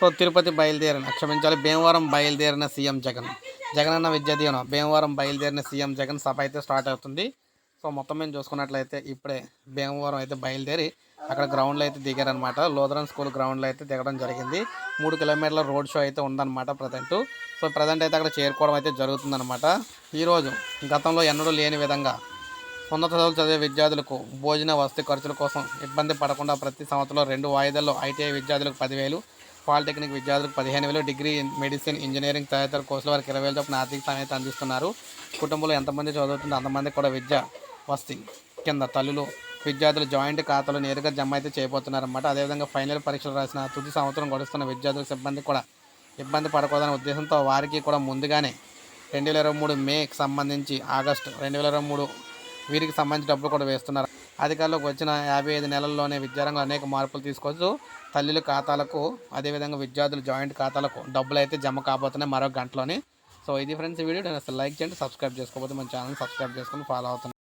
So Tirupati బయలుదేరిన క్షమించాలి భీమవరం బయలుదేరిన సీఎం జగన్. జగనన్న విద్యా దీవెన. భీమవరం బయలుదేరిన సీఎం జగన్ సభ అయితే స్టార్ట్ అవుతుంది. సో మొత్తం మేము చూసుకున్నట్లయితే ఇప్పుడే భీమవరం అయితే బయలుదేరి అక్కడ గ్రౌండ్లో అయితే దిగారనమాట లోదరన్ స్కూల్ గ్రౌండ్లో అయితే దిగడం జరిగింది. మూడు కిలోమీటర్ల రోడ్ షో అయితే ఉందన్నమాట ప్రజెంట్ సో ప్రజెంట్ అయితే అక్కడ చేరుకోవడం అయితే జరుగుతుందన్నమాట. ఈరోజు గతంలో ఎన్నడూ లేని విధంగా ఉన్నత చదువులు చదివే విద్యార్థులకు భోజన వసతి ఖర్చుల కోసం ఇబ్బంది పడకుండా ప్రతి సంవత్సరంలో రెండు వాయిదాల్లో ఐటీఐ విద్యార్థులకు పదివేలు పాలిటెక్నిక్ విద్యార్థులకు పదిహేను వేలు డిగ్రీ మెడిసిన్ ఇంజనీరింగ్ తదితర కోర్సుల వారికి ఇరవై వేల చొప్పున ఆర్థిక సహాయత అందిస్తున్నారు. కుటుంబంలో ఎంతమంది చదువుతుందో అంతమంది కూడా విద్య వస్తుంది కింద తల్లులు విద్యార్థులు జాయింట్ ఖాతాలు నేరుగా జమ అయితే చేయబోతున్నారన్నమాట. అదేవిధంగా ఫైనల్ పరీక్షలు రాసిన తుది సంవత్సరం గడుస్తున్న విద్యార్థుల సిబ్బంది కూడా ఇబ్బంది పడకూడదనే ఉద్దేశంతో వారికి కూడా ముందుగానే రెండు వేల ఇరవై మూడు మేకి సంబంధించి ఆగస్టు రెండు వేల ఇరవై మూడు వీరికి సంబంధించి డబ్బులు కూడా వేస్తున్నారు. అధికారులకు వచ్చిన యాభై ఐదు నెలల్లోనే విద్యారంగంలో అనేక మార్పులు తీసుకొచ్చు తల్లుల ఖాతాలకు అదేవిధంగా విద్యార్థుల జాయింట్ ఖాతాలకు డబ్బులు అయితే జమ కాబోతున్నాయి మరో గంటలోనే. సో ఇది ఫ్రెండ్స్ వీడియో. నేను అసలు లైక్ చేయండి సబ్స్క్రైబ్ చేసుకోకపోతే మన ఛానల్ సబ్స్క్రైబ్ చేసుకొని ఫాలో అవుతున్నాను